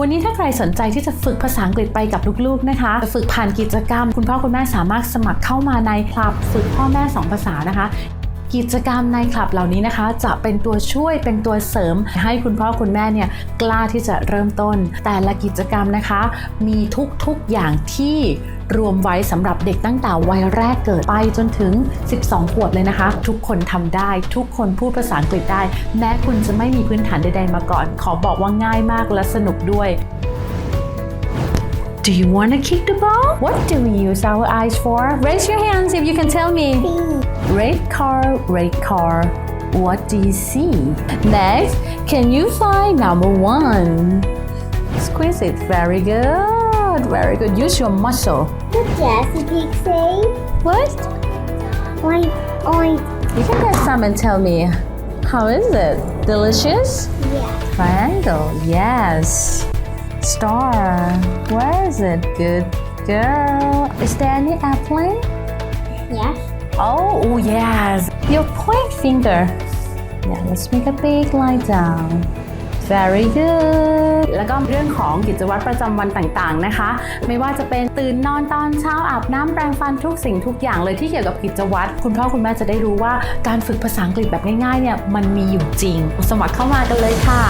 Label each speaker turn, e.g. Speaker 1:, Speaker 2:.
Speaker 1: วันนี้ถ้าใครสนใจที่จะฝึกภาษาอังกฤษไปกับลูกๆนะคะจะฝึกผ่านกิจกรรม คุณพ่อคุณแม่สามารถสมัครเข้ามาในคลับฝึกพ่อแม่สองภาษานะคะ กิจกรรมในคลับเหล่านี้นะคะ จะเป็นตัวช่วยเป็นตัวเสริม ให้คุณพ่อคุณแม่เนี่ยกล้าที่จะเริ่มต้น แต่ละกิจกรรมนะคะ มีทุกๆอย่างที่รวมไว้สำหรับเด็กตั้งแต่วัยแรกเกิดไปจนถึง 12 ขวบเลยนะคะ ทุกคนทำได้ ทุกคนพูดภาษาอังกฤษได้ แม้คุณจะไม่มีพื้นฐานใดๆมาก่อน ขอบอกว่าง่ายมากและสนุกด้วย Do you want to kick the ball? What do we use our eyes for? Raise your hands if you can tell me. Red car, red car. What do you see? Next, can you find number one? Squeeze it. Very good. Very good. Use your muscle.
Speaker 2: The pig say?
Speaker 1: What?
Speaker 2: Oink, oink.
Speaker 1: You can get some and tell me. How is it? Delicious?
Speaker 2: Yeah.
Speaker 1: Triangle. Yes. Star. Where is it? Good girl. Is there any airplane?
Speaker 2: Yes.
Speaker 1: Oh, oh, yes. Your point finger. Yeah, let's make a big line down. Very good แล้วก็เรื่องของกิจวัตรประจำวันต่างๆนะคะ ไม่ว่าจะเป็นตื่นนอนตอนเช้าอาบน้ำแปรงฟันทุกสิ่งทุกอย่างเลยที่เกี่ยวกับกิจวัตรคุณพ่อคุณแม่จะได้รู้ว่าการฝึกภาษาอังกฤษแบบง่ายๆเนี่ยมันมีอยู่จริง สมัครเข้ามากันเลยค่ะ